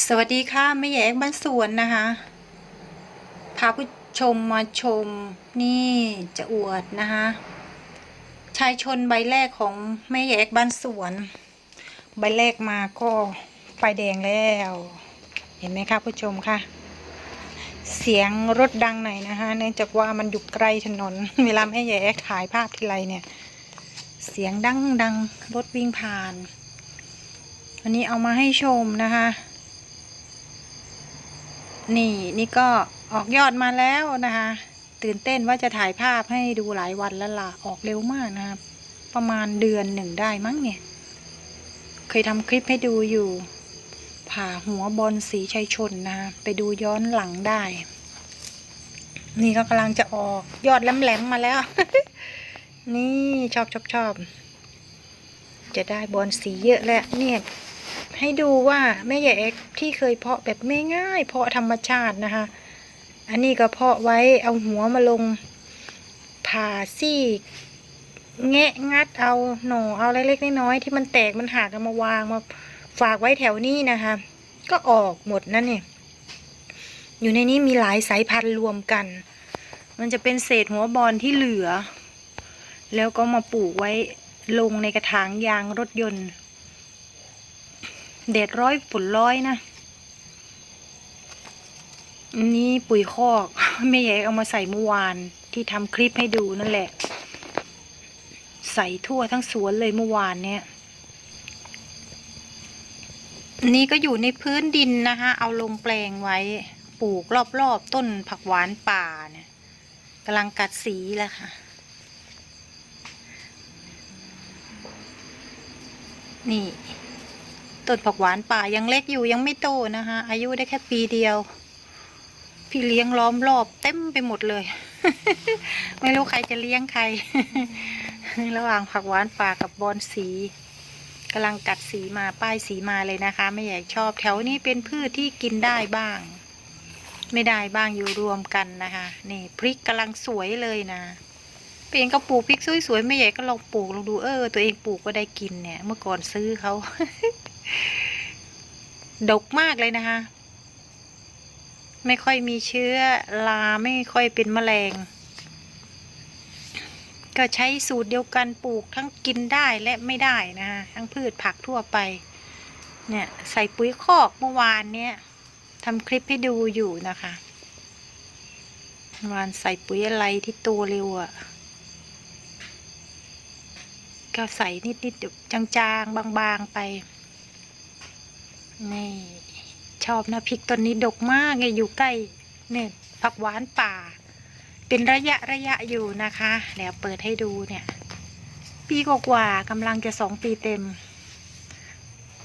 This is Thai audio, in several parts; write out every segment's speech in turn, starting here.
สวัสดีค่ะแม่แยกบ้านสวนนะคะ พาผู้ชมมาชมนี่จะอวดนะคะชายชนใบแรกของแม่แยกบ้านสวน ใบแรกมาก็ไฟแดงแล้ว เห็นไหมคะผู้ชมค่ะเสียงรถดังหน่อยนะคะ เนื่องจากว่ามันอยู่ไกล้ถนน เวลาแม่แยกถ่ายภาพทีไรเนี่ย เสียงดังดังรถวิ่งผ่านวันนี้เอามาให้ชมนะคะ นี่นี่ก็ออกยอดมาแล้วนะคะ ตื่นเต้นว่าจะถ่ายภาพให้ดูหลายวันแล้วล่ะออกเร็วมากนะครับ ประมาณเดือนหนึ่งได้มั้งเนี่ย เคยทำคลิปให้ดูอยู่ ผ่าหัวบอลสีชัยชนนะคะไปดูย้อนหลังได้ นี่ก็กำลังจะออกยอดแหลมๆมาแล้ว นี่ชอบชอบชอบจะได้บอลสีเยอะแล้วเนี่ย ให้ดูว่าแม่ใหญ่เอ็กที่เคยเพาะแบบไม่ง่าย เพาะธรรมชาตินะคะ อันนี้ก็เพาะไว้เอาหัวมาลงผ่าซี่แงะงัดเอาหน่อเอาเล็กๆน้อยๆที่มันแตกมันหักมาวางมาฝากไว้แถวนี้นะคะ ก็ออกหมดนั่นเนี่ยอยู่ในนี้มีหลายสายพันธุ์รวมกัน มันจะเป็นเศษหัวบอลที่เหลือ แล้วก็มาปลูกไว้ลงในกระถางยางรถยนต์ เด็ดร้อยฝนร้อยนะอันนี้ปุ๋ยคอกแม่ใหญ่เอามาใส่เมื่อวานที่ทำคลิปให้ดูนั่นแหละ ใส่ทั่วทั้งสวนเลยเมื่อวานเนี่ยนนี้ก็อยู่ในพื้นดินนะคะ เอาลงแปลงไว้ปลูกรอบๆต้นผักหวานป่าเนี่ยกำลังกัดสีแล้วค่ะ นี่ ต้นผักหวานป่ายังเล็กอยู่ยังไม่โตนะคะอายุได้แค่ปีเดียว พี่เลี้ยงล้อมรอบเต็มไปหมดเลย ไม่รู้ใครจะเลี้ยงใคร ระหว่างผักหวานป่ากับบอนสีกำลังกัดสีมาป้ายสีมาเลยนะคะ ไม่อยากชอบแถวนี้เป็นพืชที่กินได้บ้าง ไม่ได้บ้างอยู่รวมกันนะคะ นี่พริกกำลังสวยเลยนะเองก็ปลูกพริกสวยๆไม่ใหญ่ก็ลองปลูกลองดูเออ ตัวเองปลูกก็ได้กินเนี่ย เมื่อก่อนซื้อเขา ดกมากเลยนะคะ ไม่ค่อยมีเชื้อราไม่ค่อยเป็นแมลง ก็ใช้สูตรเดียวกันปลูกทั้งกินได้และไม่ได้นะคะทั้งพืชผักทั่วไป เนี่ยใส่ปุ๋ยคอกเมื่อวานเนี่ยทำคลิปให้ดูอยู่นะคะวานใส่ปุ๋ยอะไรที่โตเร็วอะ่ะ ก็ใส่นิดๆจางๆ บางๆไป นี่ ชอบนะพริกต้นนี้ดกมากไงอยู่ใกล้เนี่ยผักหวานป่า เป็นระยะระยะอยู่นะคะเดี๋ยวเปิดให้ดูเนี่ย ปีกว่าๆกำลังจะสองปีเต็ม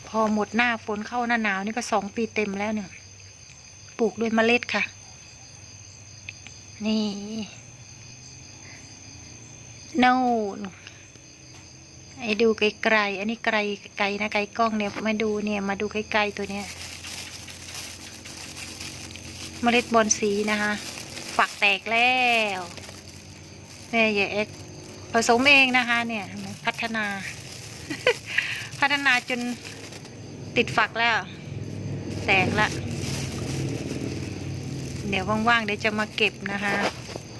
พอหมดหน้าฝนเข้าหน้าหนาวนี่ก็สองปีเต็มแล้วเนี่ยปลูกด้วยเมล็ดค่ะ นี่นู่น ไอ้ดูไกลๆ อันนี้ไกลไกลนะไกลกล้องเนี่ยมาดูเนี่ยมาดูใกลๆตัวเนี้ยเมล็ดบอลสีนะคะ ฝักแตกแล้วแม่ใหญ่เอ็กผสมเองนะคะ เนี่ยพัฒนา พัฒนาจนติดฝักแล้ว แตกละ เดี๋ยวว่างๆเดี๋ยวจะมาเก็บนะคะ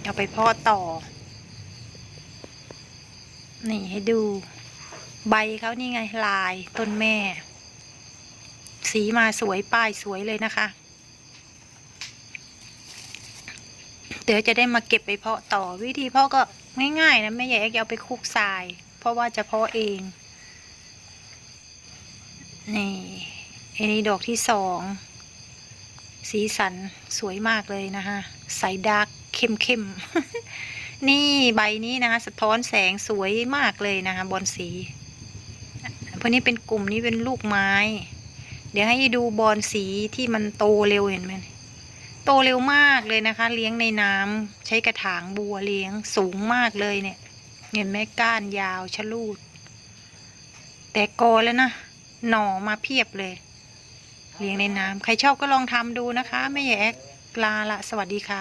เอาไปพาะต่อ นี่ให้ดู ใบเขานี่ไงลายต้นแม่ สีมาสวยป้ายสวยเลยนะคะ เดี๋ยวจะได้มาเก็บไปเพาะต่อวิธีเพาะก็ง่ายๆนะแม่ใหญ่เอาไปคุกทราย เพราะว่าจะเพาะเอง นี่อันนี้ดอกที่สองสีสันสวยมากเลยนะคะใสดาร์กเข้มๆนี่ใบนี้นะคะ สะท้อนแสงสวยมากเลยนะคะ บอลสี พวกนี้เป็นกลุ่มนี้เป็นลูกไม้ เดี๋ยวให้ดูบอลสีที่มันโตเร็วเห็นไหมโตเร็วมากเลยนะคะ เลี้ยงในน้ำใช้กระถางบัวเลี้ยงสูงมากเลยเนี่ย เห็นไหมก้านยาวชะลูด แต่กอแล้วนะหน่อมาเพียบเลย เลี้ยงในน้ำใครชอบก็ลองทำดูนะคะ ไม่แยกลาละสวัสดีค่ะ